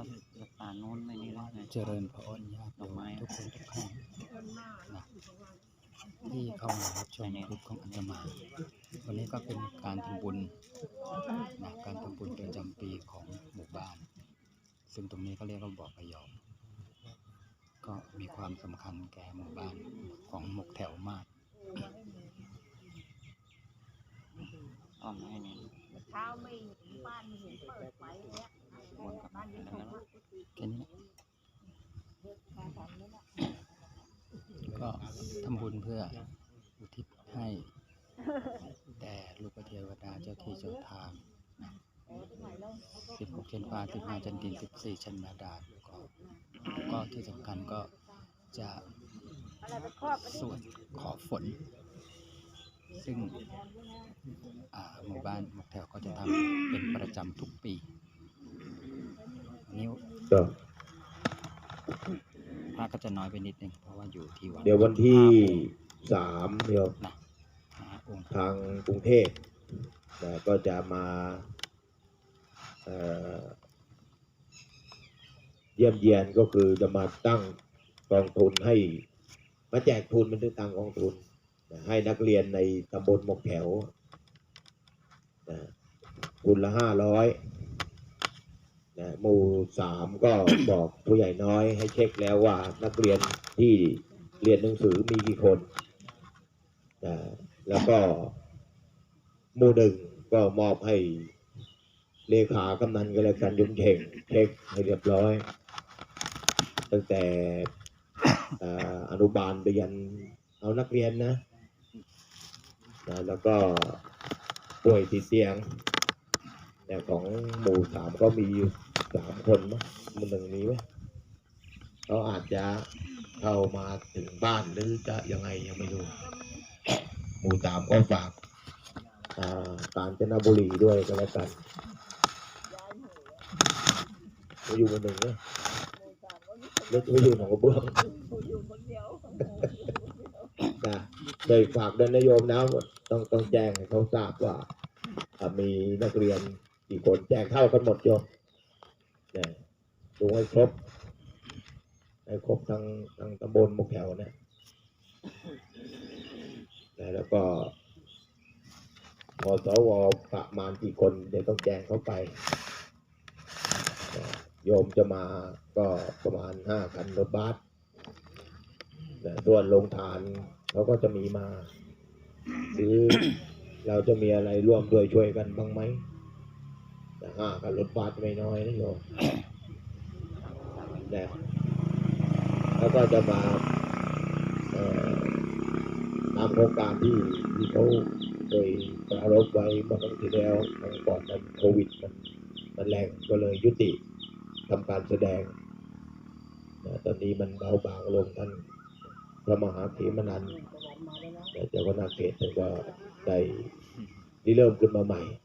เรารักษาโน้นไม่นี่แล้วไงเจริญพระอุญาติโยมทุกคนทุกท่านนะที่เข้ามารับชมคลิปของอาตมา วันนี้ก็เป็นการทำบุญนะการทำบุญประจำปีของหมู่บ้าน ซึ่งตรงนี้ก็เรียกว่าบ่อประยอมก็มีความสำคัญแก่หมู่บ้านของหมกแถวมากอ้อมให้นี่เช้าไม่บ้านเห็นเปิดไฟเนี่ย วนกลับมาแล้วนะแค่นี้ก็ทำบุญเพื่ออุทิศให้แด่ลูกเทวดาเจ้าที่เจ้าทางสิบหกชั้นฟ้าสิบห้าชั้นดินสิบสี่ชั้นบาดาลก็ก็ที่สำคัญก็จะสวดขอฝน ซึ่งหมู่บ้านหมกแถวก็จะทำเป็นประจำทุกปี นิ้วก็พระก็จะน้อยไปนิดนึงเพราะว่าอยู่ที่วัดเดี๋ยววันที่สามเดี๋ยวนะห้าองค์ทางกรุงเทพนะก็จะมาเอ่อเยี่ยมเยียนก็คือจะมาตั้งกองทุนให้มาแจกทุนมันเป็นตังกองทุนนะให้นักเรียนในตำบลหมกแถวนะทุนละห้าร้อย นะหมู่สามก็บอกผู้ใหญ่น้อยให้เช็คแล้วว่านักเรียนที่เรียนหนังสือมีกี่คนนะแล้วก็หมู่หนึ่งก็มอบให้เลขากำนันก็แล้วกันยุ่งเข่งเช็คให้เรียบร้อย ตั้งแต่อนุบาลไปยันเอานักเรียนนะนะ แล้วก็ป่วยติดเตียงแต่ของหมู่สามก็มีอยู่ สามคนมั้งหมู่หนึ่งมีไหมเขาอาจจะเข้ามาถึงบ้านหรือจะยังไงยังไม่รู้หมู่สามก็ฝากอากาญจนบุรีด้วยก็แล้วกันมาอยู่มาหนึ่งนะเลือกมาอยู่หนองกระเบื้องอยู่คนเดียวนะโดยฝากด้วยนโยมนะต้องต้องแจ้งให้เขาทราบว่าอ่ามีนักเรียนกี่คนแจ้งเท่ากันหมดโยม นะดูให้ครบให้ครบทั้งทั้งตำบลมุกแถวนะนะแล้วก็มสวประมาณกี่คนเดี๋ยวต้องแจ้งเข้าไป โยมจะมาก็ประมาณห้าคันรถบัสส่วนโรงทานเขาก็จะมีมา หรือเราจะมีอะไรร่วมด้วยช่วยกันบ้างไหม นะห้ากันรถบัสไม่น้อยนะโยมนะแล้วก็จะมาเอ่อตามโครงการที่ที่เขาเคยปรารบไว้เมื่อครั้งที่แล้วครั้งก่อนนั้นโควิดมันมันแรงก็เลยยุติทำการแสดงนะตอนนี้มันเบาบางลงท่านพระมหาเถรมนันท์แต่เจ้าคณะเขตท่านก็ได้ริเริ่มขึ้นมาใหม่นะ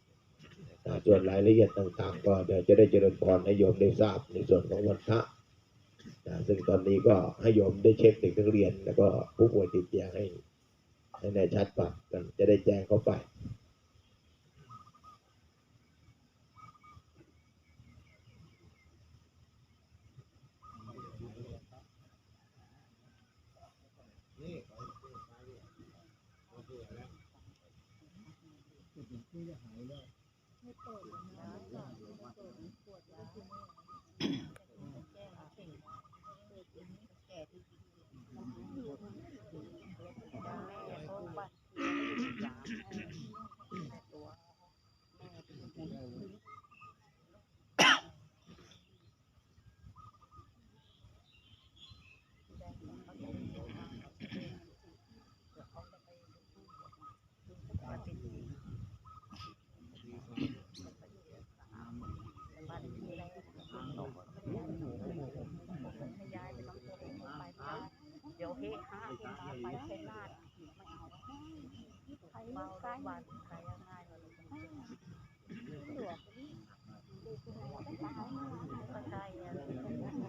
ส่วนรายละเอียดต่างๆ ก็เดี๋ยวจะได้เจริญพรให้โยมได้ทราบในส่วนของวันพระซึ่งตอนนี้ก็ให้โยมได้เช็คเด็กนักเรียน แล้วก็ผู้ป่วยติดเตียงให้ให้แน่ชัดก่อนกันจะได้แจ้งเข้าไป ไปเส้นนาดไม่เอาใครเมาได้วันใครยังไงก็เลยหลวกก็ใช่อะไร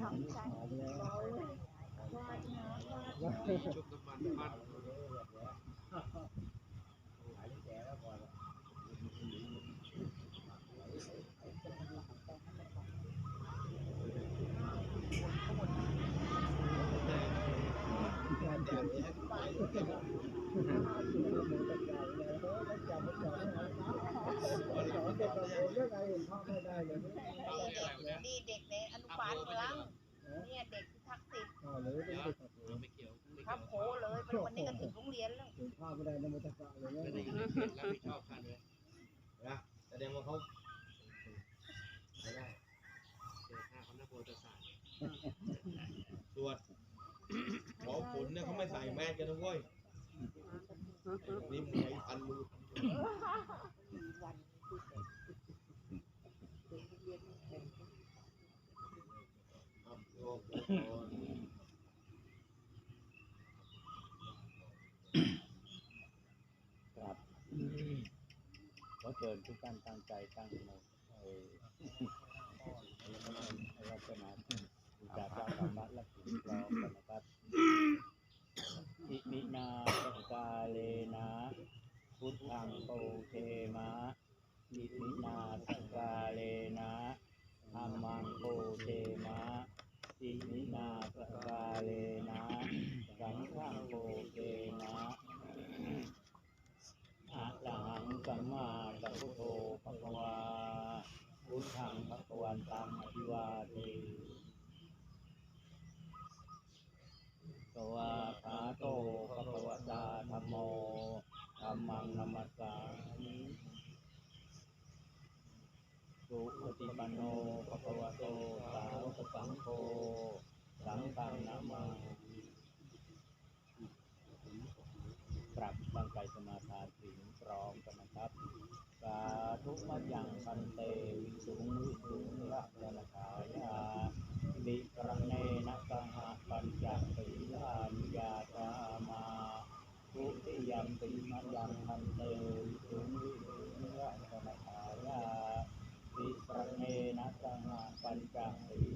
ทำใจนี่ เด็กในอนุบาลเมืองเนี่ยเด็กที่ทักษิณครับโหเลยเป็นวันนี้ก็ถึงโรงเรียนแล้วนะแสดงว่าเขาตรวจหมอฝนเนี่ยเขาไม่ใส่แมสกันนะเว้ยนี่มวยพันมือครับโอ้โห ครับขอเชิ ญทุกท่านตั้งใจตั้งในรัตนาจากพระธรรมและสิ่งรองกันนะครับอิมินาสกาเลนะพุทธังโตเทมะอิมินาสกาเลนะธรรมังโตเทมะอิมินาสกาเลนะสังฆังโตเทมะ อะระหัง สัมมาสัมพุทโธภะคะวาพุทธังภะคะวันตังอภิวาเทสวาขาโตภะคะวะตาธัมโมธัมมังนัมมัสสามิสุปฏิปันโนภะคะวะโตสาวกสังโฆสังฆังนามา ปรับตั้งใจสมาทานศีลพร้อมกันนะครับ สาธุมัจยังพันเตวิสุงวิสุงรัตนคายาบิกรเนนะสหปัญจศีลานิยาจามาทุติยมปิมัจยังพันเตวิสุงวิสุงรัตนคายาบิกรเนนะสหปัญจศี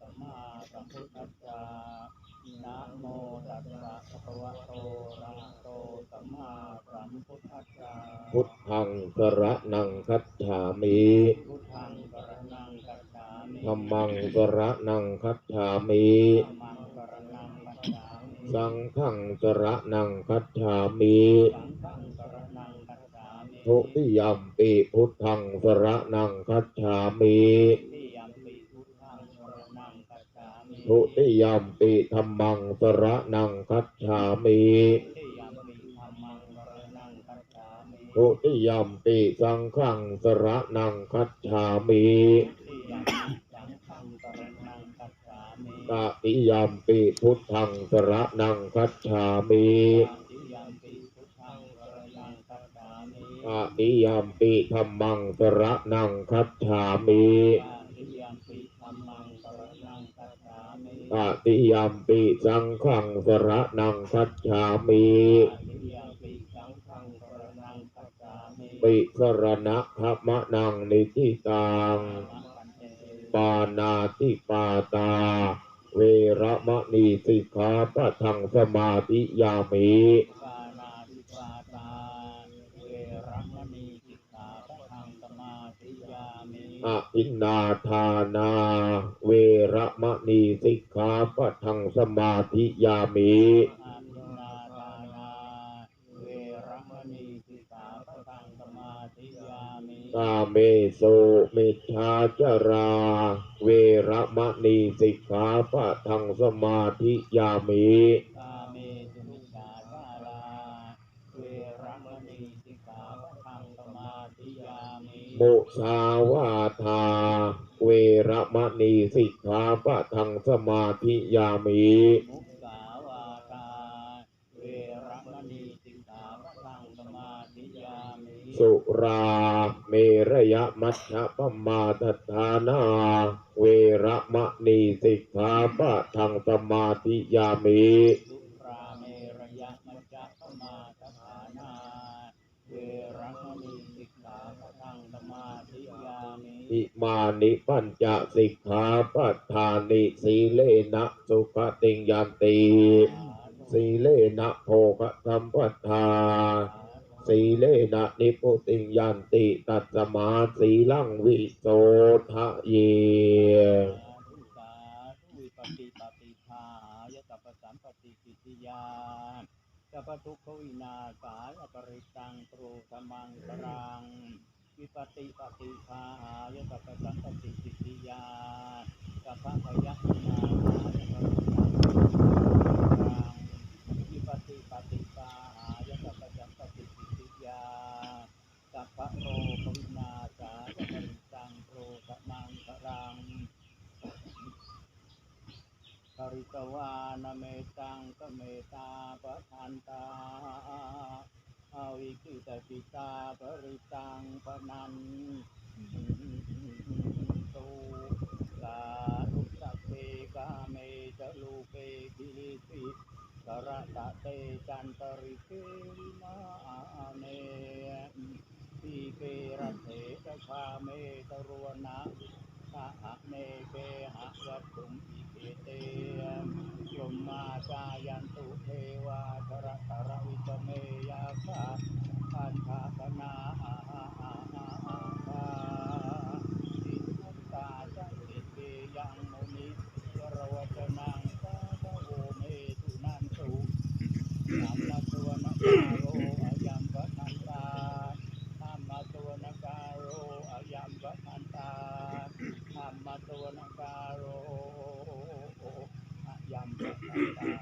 สัมมาสัมพุทธัสสะนะโมตัสสะภะคะวะโตอะระหะโตสัมมาสัมพุทธัสสะพุทธังสระนังคัจฉามิพุทธังกรณังกัจฉามิธัมมังสระนังคัจฉามิธัมมังกรณังกัจฉามิสังฆังสระนังคัจฉามิสังฆังกรณังกัจฉามิทุติยัมปิพุทธังสระนังคัจฉามิ ที่ยัมปิพุทธังกรณังกั จฉามิทุติยัมปิธรรมังสระนังคัจฉามิที่ยัมปิธัมมังกรณังกัจฉามิทุติยัมปิสังฆังสระนังคัจฉามีตติยัมปิพุทธังสระนังคัจฉามีตติยัมปิธรรมังสระนังคัจฉามิ ที่ยัมปิธัมมังกรณังกัจฉา มิตติยัมปิสังฆังสระนังคัจฉามิที่ยัมปิสังฆังกรณังกัจฉามิปิสรณะขมะนังนิทิตังปันเตปานาติปาตา เวระมะนีสิกขาปะทังสมาธิยามิ ปานาติปาตา เวรมณีสิกขาปะทังสมาธิยามิอภินนาทานา เวระมะนีสิกขาปะทังสมาธิยามิอาทินนาทานาเวรมณีสิกขาปะทังสมาธิยามิกาเมโสมิทธาจารา เวระมะนีสิกขาปะทังสมาธิยามิกาเมสุมิชาชาลา เวร มณีสิกขาปะทังสมาธิยามินมุสาวาทา เวระมณีสิกขาปะทังสมาธิยามิมุสาวาทา เวรมณีสิกขาปะทังสมาธิยามิ สุราเมระยะมัชฌะปมาทฐานา เวระมณีสิกขาปะทังสมาธิยามิสุราเมรยะมัจจปมาทฐานา เวรมณีสิกขาปะทังสมาธิยามิ อิมานิปัญจสิกขาปัฏฐานิสีเลนะสุขติงยันติสีเลนะโภคสัมปัฏฐาสีเลนะนิพุติงยันติตัสมาสีลังวิโสทะเยปฏิปฏิทายตัปสัมปติกิติยาสัพพทุกขวินาศาลปริตังปรูธมังสรัง วิปติปฏิภายะตัปสัมปติกิติยาสัพพพยัคฆ์นาหายะปริตังปรูธมังสรังวิปติปฏิปาหายสัพพสัมปติปิติยาสัพพะโรปวินาสาสัพพริตังโปรสมังครังปริตวานเมตังกเมตาปะทันตา อาวิกิตปิตาปริตังปนันตุสาธุสัพเพกาเมจลูเปกิลิสิสระตะเตจันตริเกวิมาเนทีเกระเถตชาเมตรวนะ สะหะเนเกหะวัตถุมอิเกเตยมมาจายันตุเทวาชระตระวิจเมยาคาปันธาปนาอาอาอาอาอาอาอิทุตาจันติเกยังมุนิวรวจนังสาโวเมตุนันตุธัมมะสวนาร um,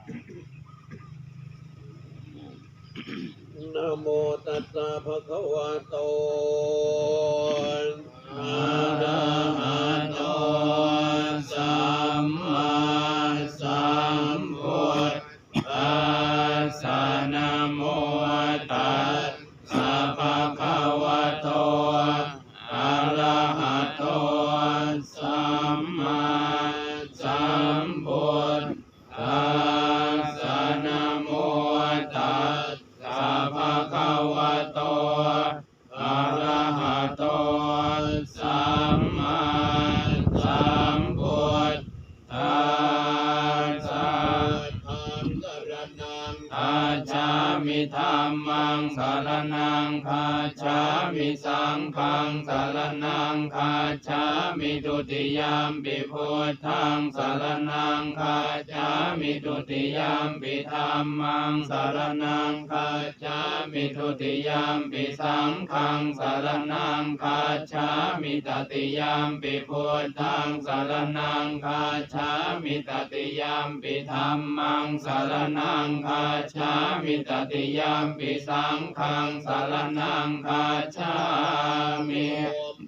ามิธัมมังสรนั คาจามิสังฆังสารณังคาจามิตุติยามปิพุทธังสารณังคาจามิตุติยามปิธัมมังสารณังคาจามิตุติยามปิสังฆังสารณังคาจามิตติยามปิพุทธังสารณังคาจามิตติยามปิธัมมังสารณังคาจามิตติยามปิสังฆังสารนังคาชามิ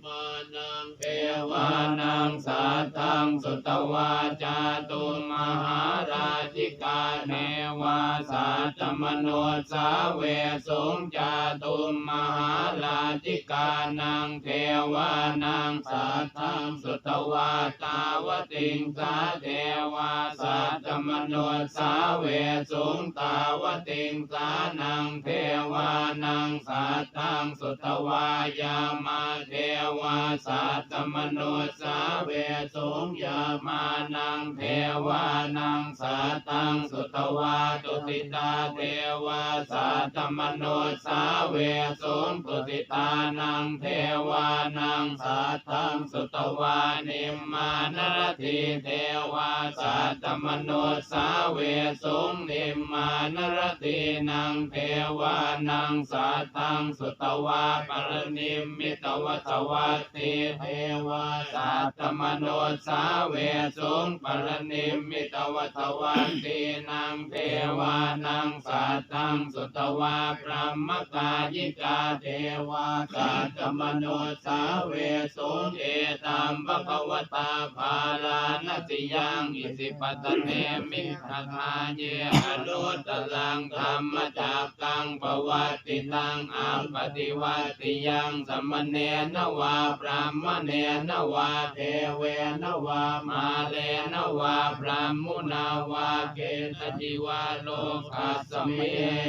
มานังเทวานังสัตตังสุตวาจาตุมหาราชิก เนวาสัตมโนสาเวสุงจาตุมมหาราชิกานังเทวานังสัตตังสุตวาตาวติงสาเทวาสัตมโนสาเวสุงตาวติงสานังเทวานังสัตตังสุตวายามาเทวาสัตมโนสาเวสุงยามานังเทวานังสัตตังสุตวาตุติตาเทวาสัตตมโนสาเวสุงตุติตานังเทวานังสัตตังสุตวานิมมานรติเทวาสัตตมโนสาเวสุงนิมมานรตินังเทวานังสัตตังสุตวาปรนิมมิตวสวัตติเทวาสัตตมโนสาเวสุงปรนิมมิตวสวัตตินงเทวานังสัตตังสุตวาพรหมกายิกาเทวาสัตตมโนสาเวสุเอตัมภควตาภาลานติยังอิสิปตเนมิทคาเยอนุตตลังธรรมจักกังปวัตติตังอัปปฏิวัติยังสมมเนนวาพรหมเนนวาเทเวนวามาเลนวาพรหมุนาวาเกตจิวาโลกัสสเม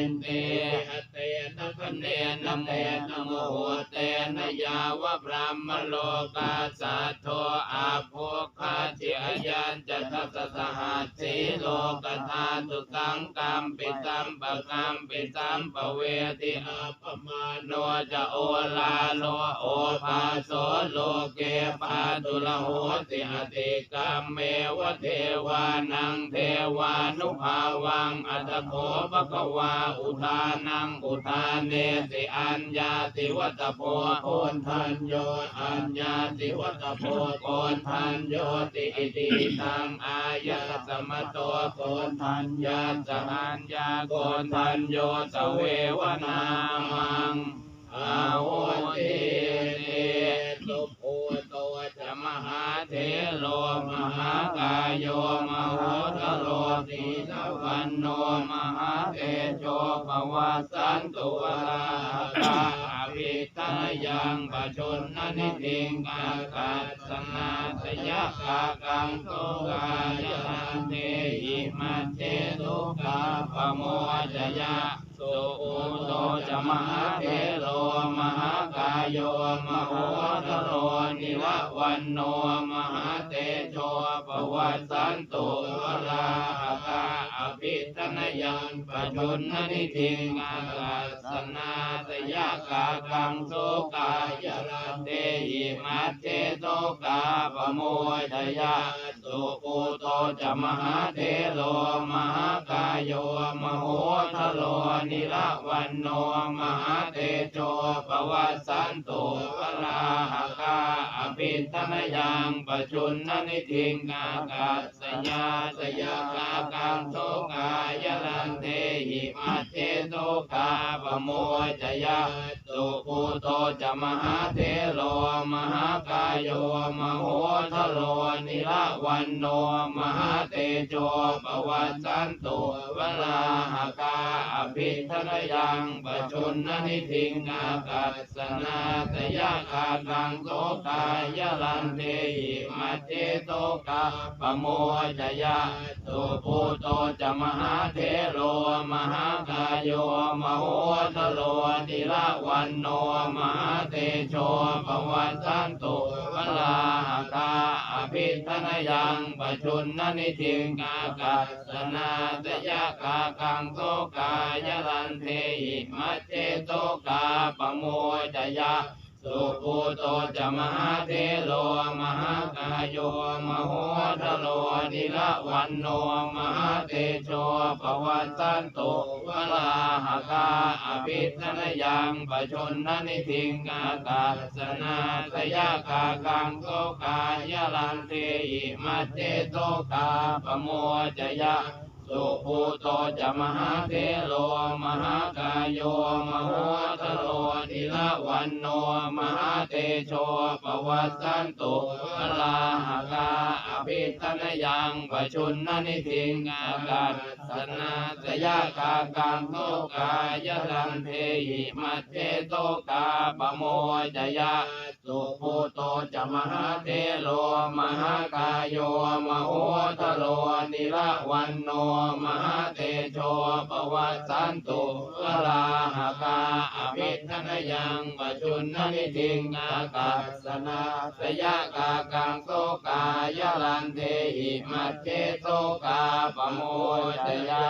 นเตเตนะคเนนะเมนะโมโหเตนะยาวะพรหมโลกัสสะโทอาภพคาเจยันจะทัสสหัสสีโลกธาตุสังกัมปิสัมปะกัมปิสัมปะเวทิอัปมาโนจะโอลาโลโอภาโสโลเกปาตุละโหติอติกัมเมวะเทวานังเทวานุภาวังอัตโขภะควาอุทานังอุทานเนติอัญญาติวัตโพโอนทันโยอัญญาติวัตโพโอนทันโยติอิติตังอายะสมโตโอนทันยาสหัญญาโอนทันโยสเววนามังอาวุติ เทโลมหากายโยมโหทโลสีสวันโนมหาเตโชปวัสสันตุวราคาอภิตายังปชนนนิทิงกากัสสนาสยกากังโตกายรันเตหิมัจเจตุกาปโมจยะ สุอุโตจะมหาเทโลมหากายโยมโหทโรนิววันโนมหาเตโชปวัสสันตุราหกา อภิธนยังปจนนนิทิงอากัสสนาสยากากังโสกายรันเตหิมัจเจโตกาปโมทยาสุปุโตจมหาเทโลมหากายโยมโหทโลนิละวันโนมหาเตโชปวัสสันตุวราหกาอภิธนยังปจุนนนิทิงอากัสสยาสยากากังโสกกายรันเตหิมัจเจโตกาปโมจยาสุปุโตจะมหาเทโลมหากายโยมโหทโลนิละวันโนมหาเตโชปวัสสันตุวราหกาอภิธนยังปจุนนนิทิงอากัสสนาตยาคากังโสกายรันเตหิมัจเจโตกาปโมจยาสุปุโตจะมมหาเทโลมหากายโยมโหทโลนิละวันโนมหาเตโชปวัสสันตุวราหกาอภิธนยังปจุนนนิทิงกากัสนาตยะกากังโสกายรันเทหิมัจเจโตกาปโมจยา สุปุโตจะมหาเทโลมหากายโยมโหทโลนิละวันโนมหาเตโชปวัสสันตุวราหกาอภิธนยังปชนนนิทิงกากัสนาสยกากังโสกายรันเทหิมัจเจโตกาปโมจยะ สุภูโตจะมหาเทโลมหากายโยมโหทโลนิละวันโนมหาเตโชปวัสสันตุวราหกาอภิธนยังปชุนนนิทิงอากัสสนาสยกากังโตกายรันเทหิมัจเจโตกาปโมจยะ สุภูโตจะมหาเทโลมหากายโยมโหทโลนิละวันโนมหาเตโชปวัสสันตุวราหกาอภิธนยังปจุนนนิทิงอากัสนาสยกากังโสกายรันเทหิมัจเจโตกาปโมจยา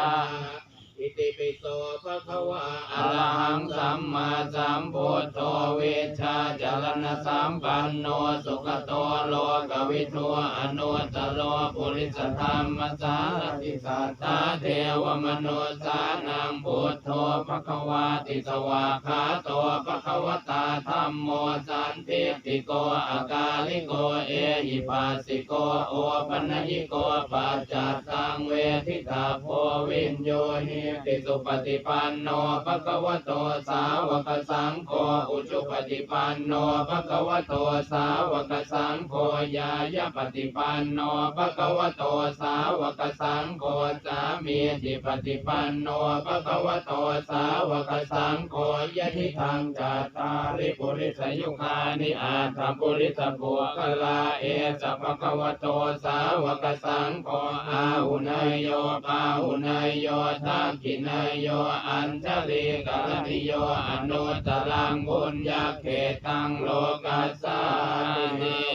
ติปิโสภะคะวะอะระหังสัมมาสัมพุทโธเวชชาจารณสัมปันโนสุขโตโลกวิทูอนุตตโลปุริสธรรมสารติสัทธาเทวมนุสานังพุทโธภะคะวาติสวาคาโตภะคะวตาธัมโมสันติติโกอากาลิโกเอหิปัสสิโกโอปัญญิโกปัจจัตตังเวทิตาโพวินโยหิติสุปฏิปันโนภะคะวะโตสาวกสังโฆอุชุปฏิปันโนภะคะวะโตสาวกสังโฆยายะปฏิปันโนภะคะวะโตสาวกสังโฆสามีจิปฏิปันโนภะคะวะโตสาวกสังโฆยะทิทางจัตตาริปุริสยุคานิอาถาปุริสบุคลาเอสภะคะวะโตสาวกสังโฆอาหุนายโยปาหุนายโยทักขินายโยอัญชลีกาลิโยอนุตตรังบุญญาเขตังโลกัสสานิ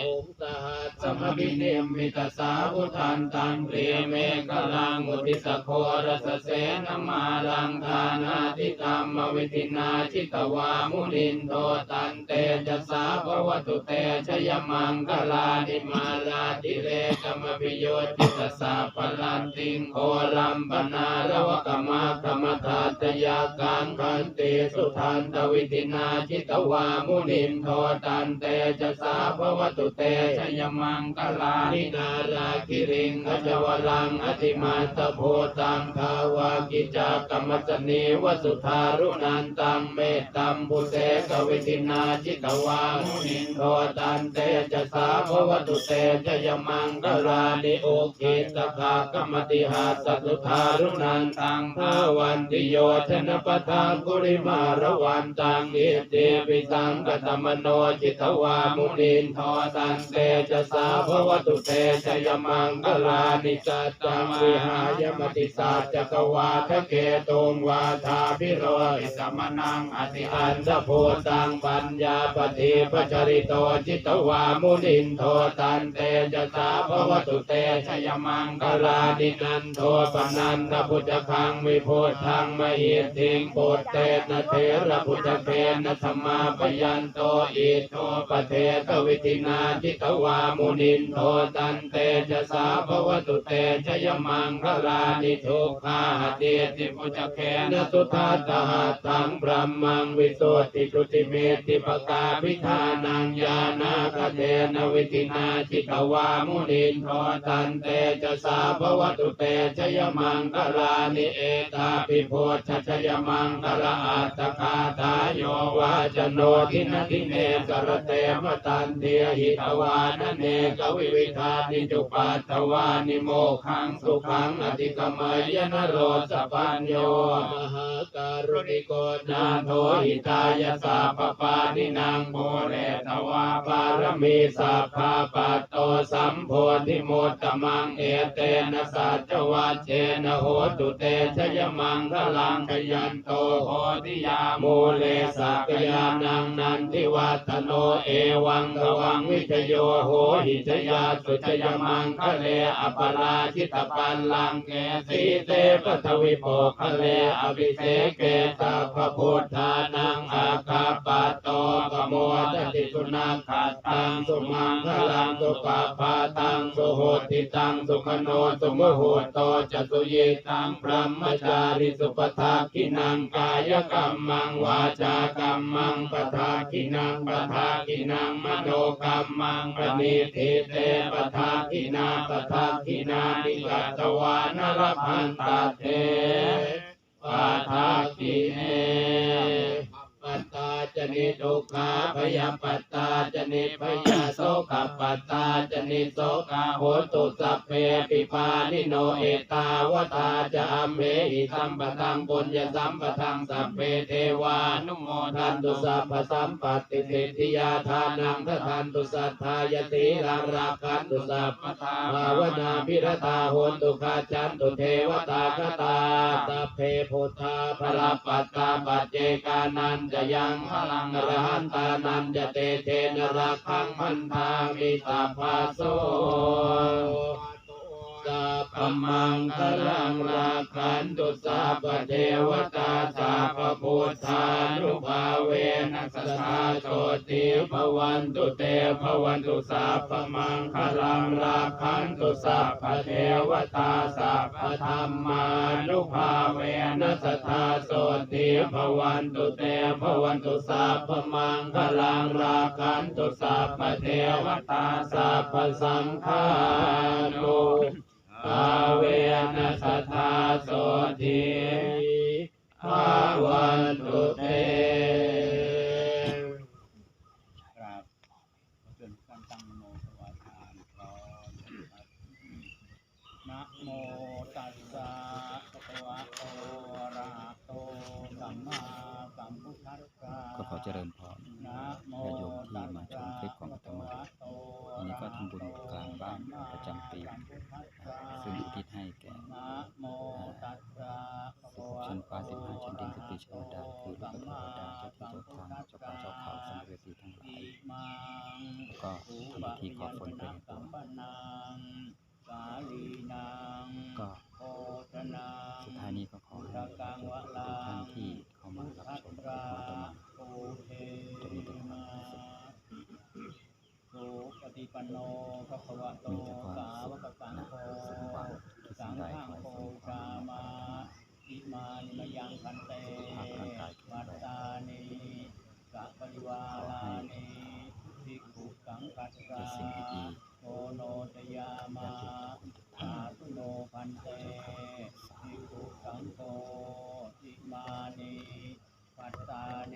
มบิเนมมิตสาวุทันตังเปรียเมกลังอุทิสโครสเสนมาลังทานาทิธรรมวิธินาชิตวามุนินโทตันเตจะสาภวตุเตชยมังคลานิมาลาติเรกมปิโยจิตสาปลันติงโคลัมปนาลวกมากรรมทาตยากังคันติสุทันตวิธินาชิตวามุนินโทตันเตจะสาภวตุเตชยมังคลานินาราคิริงอจวรังอธิมาตโพตังภาวากิจากรรมสนีวสุธารุนันตังเมตตัมปุเสกวิธินาจิตวามุนินโทตันเตจะสาภวตุเตชยมังคลานิโอคิตภากรรมติหาสตุธารุนันตังภาวันติโยชนปทานกุริมาระวันตังอิติปิสังกตมโนจิตวามุนินโทตันเตจะสาภวตุเตชยมังคลานิจัตตังวิหายมติสาจักวาทะเกตุงวาทาพิโรอิสมนังอธิอันทโพตังปัญญาปฏิปจริโตจิตวามุนินโทตันเตจะสาภวตุเตชยมังคลานินันโทปนันทพุทธคังวิโพธังมหิติงโปเตนะเทระพุทธเทนะธรรมาปยันโตอิโทปเทตวิธินาจิตวามุนินโทตันเตจะสาภวตุเตชยมังคลานิทุกขาเตติพุทธเคนสุทัตตาตังพรหมังวิโสติจุติเมติปกาวิธานังญาณคเทนวิธินาจิตวามุนินโทตันเตจะสาภวตุเตชยมังคลานิเอตาปิโพชชยมังคลาอัตตคาทาโยวาจโนทินทิเนสรเตมตันเตียหิตวานเนกวิวิธานิจุปัตตวานิโมขังสุขังอธิกมยนโรสปัญโยมหาการุณิโกนาโทหิตายาสาปปานินางโมเรตวาปารมีสัพพาปัตโตสัมโพธิโมตมังเอเตนะสัจวัจเจนะโหตุเตชยมังคลังขยันโตโหติยาโมเลสักยานังนันทิวัตโนเอวังกวังวิจโยโหหิจยาสุจยมังคะเลอปราชิตปันลังเกสีเตปทวิโปคะเลอวิเสเกตาพพพุทธานังอาคาปัต ปโมจติสุนาขัดตังสุมังคลังสุปาปาตังสุโหติตังสุขโนสุมโหโตจตุเยตังพรหมจาริสุปทาคินังกายกรรมังวาจากรรมังปทาคินังปทาคินังมโนกรรมังปณิทิเตปทาคินาปทาคินานิกัตวานรพันตาเทปทาคิเน นิทุกขาพยาปัตตาจนิพยาโสขปัตตาจนิโสกาโหตุสัพเพปิปานิโนเอตาวตาจะอัมเหหิสัมปทังปุญญสัมปทังสัพเพเทวานุโมทันตุสัพพสัมปติสิทธิยาทานังทันตุสัทธายติรังราคันตุสัพพทาภาวนาพิรตาโหตุคาจันตุเทวตาคตาสัพเพพุทธาภรปัตตาปัจเจกานันจะยังพลังอรหันตานันจะเตเทนรักขังพันธามิตาภาโส สัพมังคลังราคันตุสัพพเทวตาสัพพพุทธานุภาเวนัสสาโชติภวันตุเตภวันตุสัพมังคลังราคันตุสัพพเทวตาสัพพธรรมานุภาเวนัสสาโชติภวันตุเตภวันตุสัพมังคลังราคันตุสัพพเทวตาสัพพสังฆานุ เวนัสทธาโสทิวันตุเตครับเชิญการตั้งโมสวาทานพร้อมนะครันะโมตัสสะภะคะวะโตอะระหะโตสัมมาสัมพุทธัสสะ ก็ขอเจริญพร นะโม ญาติโยมที่มาชมคลิปของอาตมาอันนี้ก็ทำบุญกลางบ้านประจำปีนะซึ่งอุทิศให้แก่ นะโมตัสสะภะคะวะ ชั้นฟ้าสิบห้าชั้นดินสติชวดาคือลูกเทวดาเจ้าที่เจ้าทางเจ้าป่าเจ้าเขาสัมภเวสีทั้งหลายแล้วก็ทำพิธีขอฝนไปในตัวสาลีนก็สุดท้ายนี้ก็ขอให้ทุกท่านที่เข้ามารับชมของอาตมาโอเทจะมีแต่ความสุขปฏิปันโนภะควะโตมีแต่ความสาสุวขกสังนะโฆสมหวังที่สัสิ่งงใดฆังขอให้โภสมความามุ่งมามั่น อิมานิมยังพันเตมัตตานิกัพพิวาลานิภิกขุสังกัสสะโอโนตยามาอาตุโนพันเตภิกขุสังโฆอิมานิปัตตานิ